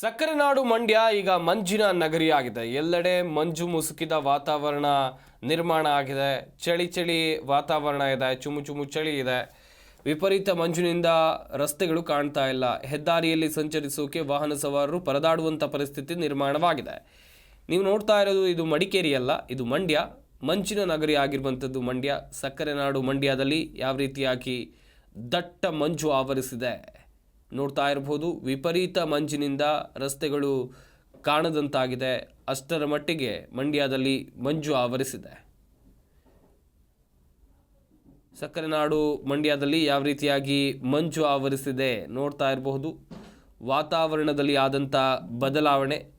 ಸಕ್ಕರೆ ನಾಡು ಮಂಡ್ಯ ಈಗ ಮಂಜಿನ ನಗರಿಯಾಗಿದೆ. ಎಲ್ಲೆಡೆ ಮಂಜು ಮುಸುಕಿದ ವಾತಾವರಣ ನಿರ್ಮಾಣ ಆಗಿದೆ. ಚಳಿ ಚಳಿ ವಾತಾವರಣ ಇದೆ. ಚುಮು ಚುಮು ಚಳಿ ಇದೆ. ವಿಪರೀತ ಮಂಜಿನಿಂದ ರಸ್ತೆಗಳು ಕಾಣ್ತಾ ಇಲ್ಲ. ಹೆದ್ದಾರಿಯಲ್ಲಿ ಸಂಚರಿಸೋಕೆ ವಾಹನ ಸವಾರರು ಪರದಾಡುವಂಥ ಪರಿಸ್ಥಿತಿ ನಿರ್ಮಾಣವಾಗಿದೆ. ನೀವು ನೋಡ್ತಾ ಇರೋದು ಇದು ಮಡಿಕೇರಿ ಅಲ್ಲ, ಇದು ಮಂಡ್ಯ. ಮಂಜಿನ ನಗರಿ ಆಗಿರುವಂಥದ್ದು ಮಂಡ್ಯ. ಸಕ್ಕರೆ ನಾಡು ಮಂಡ್ಯದಲ್ಲಿ ಯಾವ ರೀತಿಯಾಗಿ ದಟ್ಟ ಮಂಜು ಆವರಿಸಿದೆ. ನೋಡ್ತಾ ಇರಬಹುದು ವಿಪರೀತ ಮಂಜಿನಿಂದ ರಸ್ತೆಗಳು ಕಾಣದಂತಾಗಿದೆ. ಅಷ್ಟರ ಮಟ್ಟಿಗೆ ಮಂಡ್ಯದಲ್ಲಿ ಮಂಜು ಆವರಿಸಿದೆ. ಸಕ್ಕರೆ ನಾಡು ಮಂಡ್ಯದಲ್ಲಿ ಯಾವ ರೀತಿಯಾಗಿ ಮಂಜು ಆವರಿಸಿದೆ ನೋಡ್ತಾ ಇರಬಹುದು. ವಾತಾವರಣದಲ್ಲಿ ಆದಂಥ ಬದಲಾವಣೆ,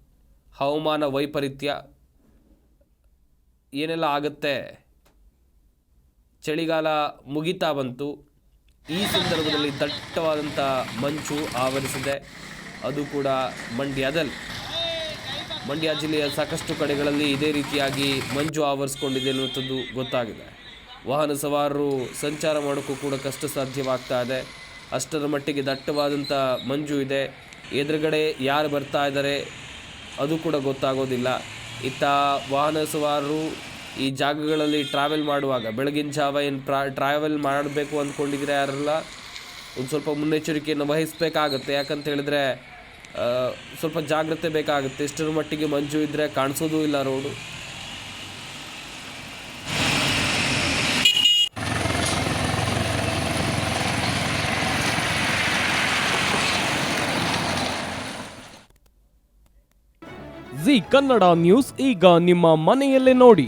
ಹವಾಮಾನ ವೈಪರೀತ್ಯ ಏನೆಲ್ಲ ಆಗುತ್ತೆ? ಚಳಿಗಾಲ ಮುಗಿತಾ ಬಂತು. ಈ ಸಂದರ್ಭದಲ್ಲಿ ದಟ್ಟವಾದಂಥ ಮಂಚು ಆವರಿಸಿದೆ. ಅದು ಕೂಡ ಮಂಡ್ಯದಲ್ಲಿ ಮಂಡ್ಯ ಜಿಲ್ಲೆಯ ಸಾಕಷ್ಟು ಕಡೆಗಳಲ್ಲಿ ಇದೇ ರೀತಿಯಾಗಿ ಮಂಜು ಆವರಿಸ್ಕೊಂಡಿದೆ ಅನ್ನುವಂಥದ್ದು ಗೊತ್ತಾಗಿದೆ. ವಾಹನ ಸವಾರರು ಸಂಚಾರ ಮಾಡೋಕ್ಕೂ ಕೂಡ ಕಷ್ಟ ಸಾಧ್ಯವಾಗ್ತಾ ಇದೆ. ಅಷ್ಟರ ಮಟ್ಟಿಗೆ ದಟ್ಟವಾದಂಥ ಮಂಜು ಇದೆ. ಎದುರುಗಡೆ ಯಾರು ಬರ್ತಾ ಇದ್ದಾರೆ ಅದು ಕೂಡ ಗೊತ್ತಾಗೋದಿಲ್ಲ. ಇತ್ತ ವಾಹನ ಸವಾರರು ಈ ಜಾಗಗಳಲ್ಲಿ ಟ್ರಾವೆಲ್ ಮಾಡುವಾಗ, ಬೆಳಗಿನ ಜಾವ ಏನು ಪ್ರಾ ಟ್ರಾವೆಲ್ ಮಾಡಬೇಕು ಅಂದ್ಕೊಂಡಿದ್ರೆ ಯಾರೆಲ್ಲ? ಒಂದು ಸ್ವಲ್ಪ ಮುನ್ನೆಚ್ಚರಿಕೆಯನ್ನು ವಹಿಸಬೇಕಾಗತ್ತೆ. ಯಾಕಂತ ಹೇಳಿದ್ರೆ ಸ್ವಲ್ಪ ಜಾಗ್ರತೆ ಬೇಕಾಗುತ್ತೆ. ಎಷ್ಟರ ಮಟ್ಟಿಗೆ ಮಂಜು ಇದ್ದರೆ ಕಾಣಿಸೋದೂ ಇಲ್ಲ ರೋಡು ಜಿ ಕನ್ನಡ ನ್ಯೂಸ್ ಈಗ ನಿಮ್ಮ ಮನೆಯಲ್ಲೇ ನೋಡಿ.